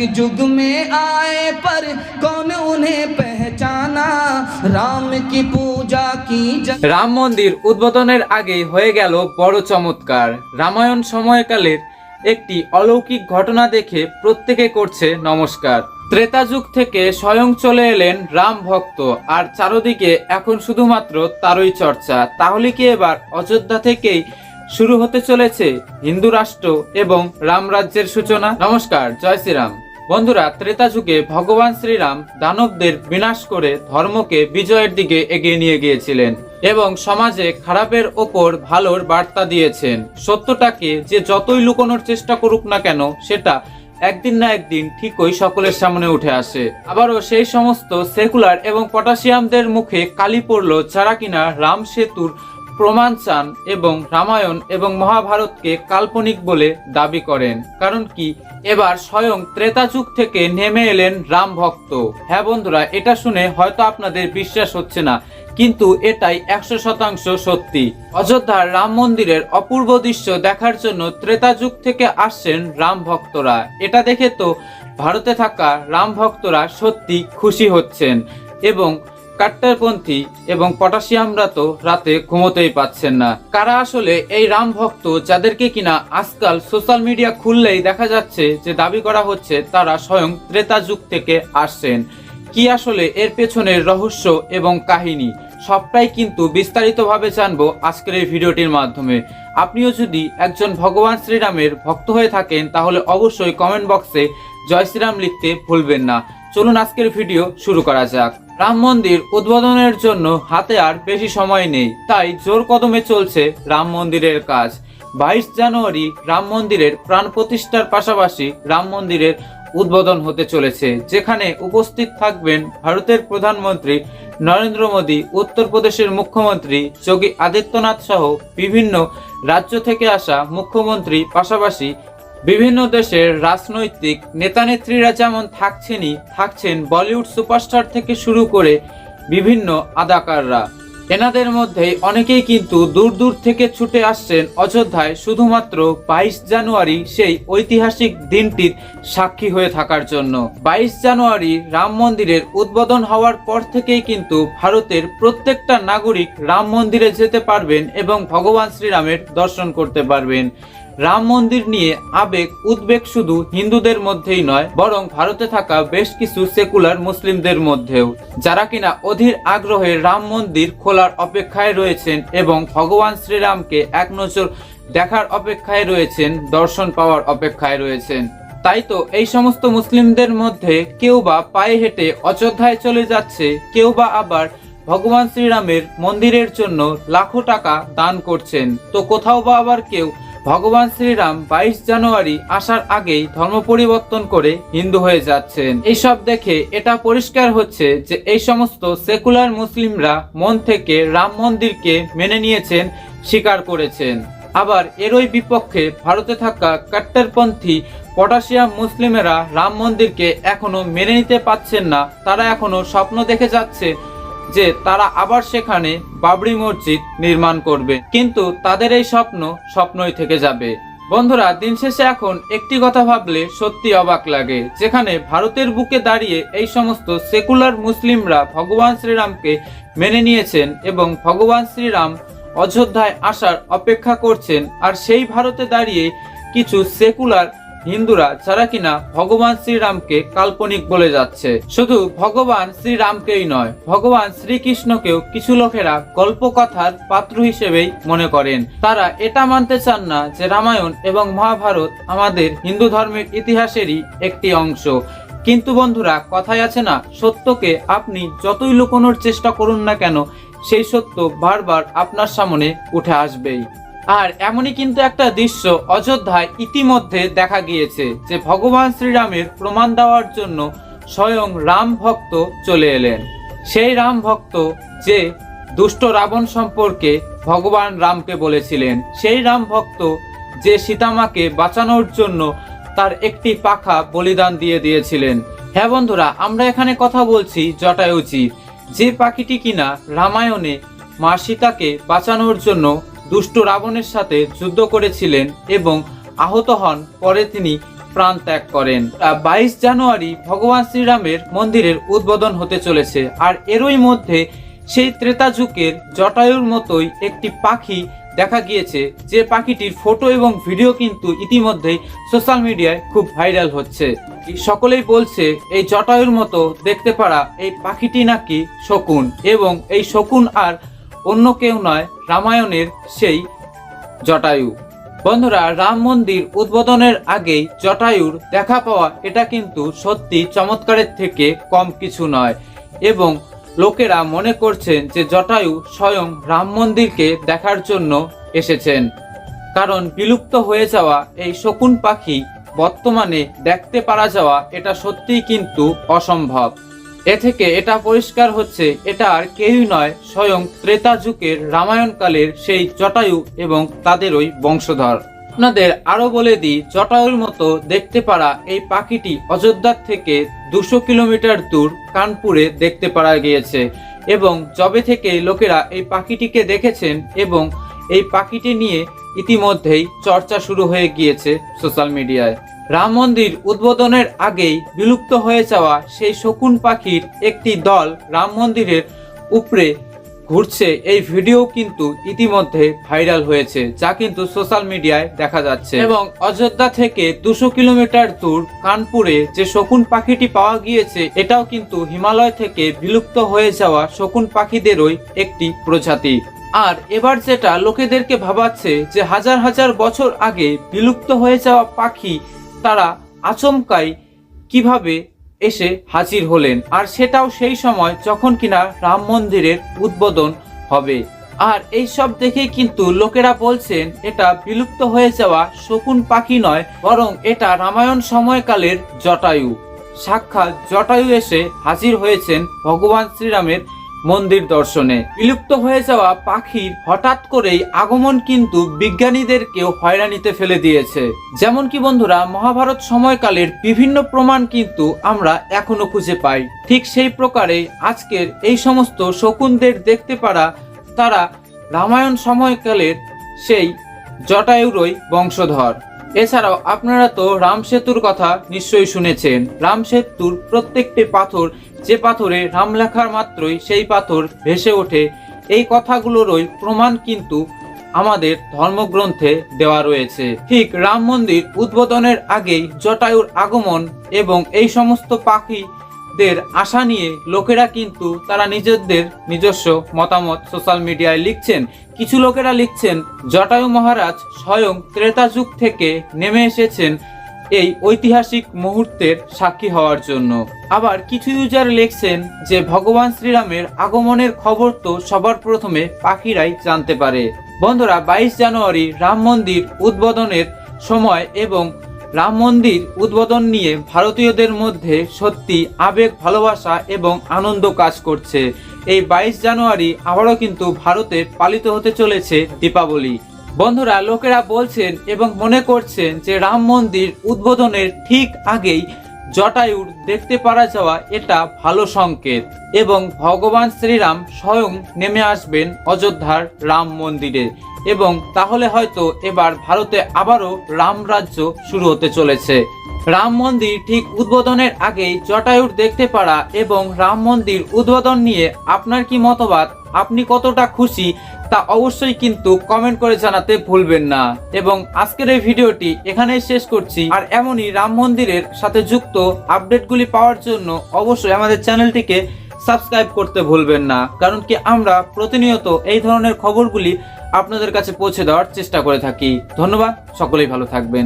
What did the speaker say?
युग में आए पर कौन उन्हें पहचाना राम की पूजा की जा রাম মন্দির উদ্বোধনের আগে হয়ে গেল বড় চমৎকার রামায়ণ সময়কালের একটি অলৌকিক ঘটনা দেখে প্রত্যেকে করছে নমস্কার ত্রেতা যুগ থেকে স্বয়ং চলে এলেন রাম ভক্ত আর চারদিকে এখন শুধুমাত্র তারই চর্চা তাহলে কি এবার অযোধ্যা থেকেই শুরু হতে চলেছে হিন্দু রাষ্ট্র এবং রাম রাজ্যের সূচনা নমস্কার জয় শ্রীরাম বন্ধুরা, ত্রেতা যুগে ভগবান শ্রীরাম দানবদের বিনাশ করে ধর্মকে বিজয়ের দিকে এগিয়ে নিয়ে গিয়েছিলেন এবং সমাজে খারাপের ওপর ভালোর বার্তা দিয়েছেন। সত্যটাকে যে যতই লুকোনোর চেষ্টা করুক না কেন, সেটা একদিন না একদিন ঠিকই সকলের সামনে উঠে আসে। আবারও সেই সমস্ত সেকুলার এবং পটাশিয়ামদের মুখে কালি পড়ল যারা কিনা রাম সেতুর প্রমাণ চান এবং রামায়ণ এবং মহাভারতকে কাল্পনিক বলে দাবি করেন। কারণ কি, এবার স্বয়ং ত্রেতা যুগ থেকে নেমে এলেন রাম ভক্ত। হ্যাঁ বন্ধুরা, এটা শুনে হয়তো আপনাদের বিশ্বাস হচ্ছে না, কিন্তু এটাই একশো শতাংশ সত্যি। অযোধ্যার রাম মন্দিরের অপূর্ব দৃশ্য দেখার জন্য ত্রেতা যুগ থেকে আসছেন রাম ভক্তরা। এটা দেখে তো ভারতে থাকা রাম ভক্তরা সত্যি খুশি হচ্ছেন এবং কাট্টারপন্থী এবং পটাশিয়ামরা তো রাতে ঘুমোতেই পাচ্ছেন না। কারা আসলে এই রাম ভক্ত যাদেরকে কিনা আজকাল সোশ্যাল মিডিয়া খুললেই দেখা যাচ্ছে যে দাবি করা হচ্ছে তারা স্বয়ং ত্রেতা যুগ থেকে আসছেন। কি আসলে এর পেছনের রহস্য এবং কাহিনী? সবটাই কিন্তু বিস্তারিতভাবে জানব আজকের এই ভিডিওটির মাধ্যমে। আপনিও যদি একজন ভগবান শ্রীরামের ভক্ত হয়ে থাকেন, তাহলে অবশ্যই কমেন্ট বক্সে জয় শ্রীরাম লিখতে ভুলবেন না। চলুন আজকের ভিডিও শুরু করা যাক। রাম মন্দির উদ্বোধনের জন্য হাতে আর বেশি সময় নেই, তাই জোর কদমে চলছে রাম মন্দিরের কাজ। বাইশ জানুয়ারি রাম মন্দিরের প্রাণ প্রতিষ্ঠার পাশাপাশি রাম মন্দিরের উদ্বোধন হতে চলেছে, যেখানে উপস্থিত থাকবেন ভারতের প্রধানমন্ত্রী নরেন্দ্র মোদী, উত্তরপ্রদেশের মুখ্যমন্ত্রী যোগী আদিত্যনাথ সহ বিভিন্ন রাজ্য থেকে আসা মুখ্যমন্ত্রী, পাশাপাশি বিভিন্ন দেশের রাজনৈতিক নেতানেত্রীরা যেমন থাকছেনই, থাকছেন বলিউড সুপারস্টার থেকে শুরু করে বিভিন্ন আদাকাররা। এনাদের মধ্যে অনেকেই কিন্তু দূর দূর থেকে ছুটে আসছেন অযোধ্যায়, শুধুমাত্র বাইশ জানুয়ারি সেই ঐতিহাসিক দিনটির সাক্ষী হয়ে থাকার জন্য। বাইশ জানুয়ারি রাম মন্দিরের উদ্বোধন হওয়ার পর থেকেই কিন্তু ভারতের প্রত্যেকটা নাগরিক রাম মন্দিরে যেতে পারবেন এবং ভগবান শ্রীরামের দর্শন করতে পারবেন। রাম মন্দির নিয়ে আবেগ, উদ্বেগ শুধু হিন্দুদের মধ্যেই নয়, বরং ভারতে থাকা বেশ কিছু সেকুলার মুসলিমদের মধ্যেও। যারা কিনা অধীর আগ্রহে রাম মন্দির খোলার অপেক্ষায় রয়েছেন এবং ভগবান শ্রীরামকে এক নজর দেখার অপেক্ষায় রয়েছেন, দর্শন পাওয়ার অপেক্ষায় রয়েছেন। তাই তো এই সমস্ত মুসলিমদের মধ্যে কেউ বা পায়ে হেঁটে অযোধ্যায় চলে যাচ্ছে, কেউ বা আবার ভগবান শ্রীরামের মন্দিরের জন্য লাখো টাকা দান করছেন। তো কোথাও বা আবার কেউ ভগবান শ্রীরাম বাইশ জানুয়ারি আসার আগেই ধর্ম পরিবর্তন করে হিন্দু হয়ে যাচ্ছেন। এইসব দেখে এটা পরিষ্কার হচ্ছে যে এই সমস্ত সেকুলার মুসলিমরা মন থেকে রাম মন্দিরকে মেনে নিয়েছেন, স্বীকার করেছেন। আবার এরই বিপক্ষে ভারতে থাকা কাট্টারপন্থী পটাশিয়াম মুসলিমেরা রাম মন্দিরকে এখনও মেনে নিতে পাচ্ছেন না, তারা এখনও স্বপ্ন দেখে যাচ্ছে যে তারা আবার সেখানে বাবরি মসজিদ নির্মাণ করবে। কিন্তু তাদের এই স্বপ্ন স্বপ্নই থেকে যাবে। বন্ধুরা, দিন শেষে এখন একটি কথা ভাবলে সত্যি অবাক লাগে, যেখানে ভারতের বুকে দাঁড়িয়ে এই সমস্ত সেকুলার মুসলিমরা ভগবান শ্রীরামকে মেনে নিয়েছেন এবং ভগবান শ্রীরাম অযোধ্যায় আসার অপেক্ষা করছেন, আর সেই ভারতে দাঁড়িয়ে কিছু সেকুলার হিন্দুরা যারা কিনা ভগবান শ্রীরামকে কাল্পনিক বলে যাচ্ছে। শুধু ভগবান শ্রীরামকেই নয়, ভগবান শ্রীকৃষ্ণকেও কিছু লোকেরা গল্পকথার পাত্র হিসেবেই মনে করেন। তারা এটা মানতে চান না যে রামায়ণ এবং মহাভারত আমাদের হিন্দু ধর্মের ইতিহাসেরই একটি অংশ। কিন্তু বন্ধুরা কথায় আছে না, সত্যকে আপনি যতই লুকোনোর চেষ্টা করুন না কেন, সেই সত্য বারবার আপনার সামনে উঠে আসবেই। আর এমনই কিন্তু একটা দৃশ্য অযোধ্যায় ইতিমধ্যে দেখা গিয়েছে, যে ভগবান শ্রীরামের প্রমাণ দেওয়ার জন্য স্বয়ং রাম ভক্ত চলে এলেন। সেই রাম ভক্ত যে দুষ্ট রাবণ সম্পর্কে ভগবান রামকে বলেছিলেন, সেই রাম ভক্ত যে সীতামাকে বাঁচানোর জন্য তার একটি পাখা বলিদান দিয়ে দিয়েছিলেন। হ্যাঁ বন্ধুরা, আমরা এখানে কথা বলছি জটায়ুচির। যে পাখিটি কিনা রামায়ণে মা সীতাকে বাঁচানোর জন্য দুষ্ট রাবণের সাথে যুদ্ধ করেছিলেন এবং আহত হন। পরে তিনি প্রাণ ত্যাগ করেন। বাইশ জানুয়ারি ভগবান শ্রীরামের মন্দিরের উদ্বোধন হতে চলেছে। আর এরই মধ্যে সেই ত্রেতা যুগের জটায়ুর মতোই একটি পাখি দেখা গিয়েছে। যে পাখিটির ফটো এবং ভিডিও কিন্তু ইতিমধ্যেই সোশ্যাল মিডিয়ায় খুব ভাইরাল হচ্ছে। সকলেই বলছে, এই জটায়ুর মতো দেখতে পারা এই পাখিটি নাকি শকুন। এবং এই শকুন আর অন্য কেউ নয়, রামায়ণের সেই জটায়ু। বন্ধুরা, রাম মন্দির উদ্বোধনের আগেই জটায়ুর দেখা পাওয়া, এটা কিন্তু সত্যি চমৎকারের থেকে কম কিছু নয়। এবং লোকেরা মনে করছেন যে জটায়ু স্বয়ং রাম মন্দিরকে দেখার জন্য এসেছেন। কারণ বিলুপ্ত হয়ে যাওয়া এই শকুন পাখি বর্তমানে দেখতে পারা যাওয়া, এটা সত্যিই কিন্তু অসম্ভব। এ থেকে এটা পরিষ্কার হচ্ছে, এটা আর কেউই নয়, স্বয়ং ত্রেতা যুগের রামায়ণকালের সেই জটায়ু এবং তাদেরই বংশধর। আপনাদের আরও বলে দিই, জটায়ুর মতো দেখতে পারা এই পাখিটি অযোধ্যার থেকে দুশো কিলোমিটার দূর কানপুরে দেখতে পারা গিয়েছে এবং জবে থেকে লোকেরা এই পাখিটিকে দেখেছেন এবং এই পাখিটি নিয়ে ইতিমধ্যেই চর্চা শুরু হয়ে গিয়েছে সোশ্যাল মিডিয়ায়। রাম মন্দির উদ্বোধনের আগেই বিলুপ্ত হয়ে যাওয়া সেই শকুন পাখির একটি দল রাম মন্দিরের উপরে ঘুরছে। এই ভিডিও কিন্তু ইতিমধ্যে ভাইরাল হয়েছে, যা কিন্তু সোশ্যাল মিডিয়ায় দেখা যাচ্ছে। এবং অযোধ্যা থেকে দুশো কিলোমিটার দূর কানপুরে যে শকুন পাখিটি পাওয়া গিয়েছে, এটাও কিন্তু হিমালয় থেকে বিলুপ্ত হয়ে যাওয়া শকুন পাখিদেরই একটি প্রজাতি। আর এবার যেটা লোকেদেরকে ভাবাচ্ছে যে হাজার হাজার বছর আগে বিলুপ্ত হয়ে যাওয়া পাখি তারা আচমকাই কীভাবে এসে হাজির হলেন? আর সেটাও সেই সময় যখন কিনা রাম মন্দিরের উদ্বোধন হবে। আর এই সব দেখে কিন্তু লোকেরা বলছেন, এটা বিলুপ্ত হয়ে যাওয়া শকুন পাখি নয়, বরং এটা রামায়ণ সময়কালের জটায়ু। সাক্ষাৎ জটায়ু এসে হাজির হয়েছেন ভগবান শ্রীরামের মন্দির দর্শনে। বিলুপ্ত হয়ে যাওয়া পাখির হঠাৎ করেই আগমন কিন্তু বিজ্ঞানীদেরকেও হয়রানিতে ফেলে দিয়েছে। যেমন কি বন্ধুরা, মহাভারত সময়কালের বিভিন্ন প্রমাণ কিন্তু আমরা এখনও খুঁজে পাই। ঠিক সেই প্রকারে আজকের এই সমস্ত শকুনদের দেখতে পারা তারা রামায়ণ সময়কালের সেই জটায়ুরই বংশধর। এছাড়াও আপনারা তো রাম সেতুর কথা নিশ্চয়ই শুনেছেন। রাম সেতুর প্রত্যেকটি পাথর যে পাথরে রাম লেখার মাত্রই সেই পাথর ভেসে ওঠে, এই কথাগুলোরই প্রমাণ কিন্তু আমাদের ধর্মগ্রন্থে দেওয়া রয়েছে। ঠিক রাম মন্দির উদ্বোধনের আগেই জটায়ুর আগমন এবং এই সমস্ত পাখিদের আশা নিয়ে লোকেরা কিন্তু তারা নিজেদের নিজস্ব মতামত সোশ্যাল মিডিয়ায় লিখছেন। কিছু লোকেরা লিখছেন, জটায়ু মহারাজ স্বয়ং ত্রেতা যুগ থেকে নেমে এসেছেন এই ঐতিহাসিক মুহূর্তের সাক্ষী হওয়ার জন্য। আবার কিছু ইউজার লিখছেন যে ভগবান শ্রীরামের আগমনের খবর তো সবার প্রথমে পাখিরাই জানতে পারে। বন্ধুরা, বাইশ জানুয়ারি রাম মন্দির উদ্বোধনের সময় এবং রাম মন্দির উদ্বোধন নিয়ে ভারতীয়দের মধ্যে সত্যি আবেগ, ভালোবাসা এবং আনন্দ কাজ করছে। এই বাইশ জানুয়ারি আবারও কিন্তু ভারতে পালিত হতে চলেছে দীপাবলি। বন্ধুরা, লোকেরা বলছেন এবং মনে করছেন যে রাম মন্দির উদ্বোধনের ঠিক আগেই জটায়ুর দেখতে পারা যাওয়া এটা ভালো সংকেত এবং ভগবান শ্রীরাম স্বয়ং নেমে আসবেন অযোধ্যার রাম মন্দিরে। এবং তাহলে হয়তো এবার ভারতে আবারও রাম রাজ্য শুরু হতে চলেছে। রাম মন্দির ঠিক উদ্বোধনের আগেই জটায়ুর দেখতে পারা এবং রাম মন্দির উদ্বোধন নিয়ে আপনার কি মতবাদ? আপনি কতটা খুশি? তা অবশ্যই কিন্তু কমেন্ট করে জানাতে ভুলবেন না। এবং আজকের এই ভিডিওটি এখানেই শেষ করছি। আর এমনই রাম মন্দিরের সাথে যুক্ত আপডেটগুলি পাওয়ার জন্য অবশ্যই আমাদের চ্যানেলটিকে সাবস্ক্রাইব করতে ভুলবেন না, কারণ কি আমরা প্রতিনিয়ত এই ধরনের খবরগুলি আপনাদের কাছে পৌঁছে দেওয়ার চেষ্টা করে থাকি। ধন্যবাদ, সকলেই ভালো থাকবেন।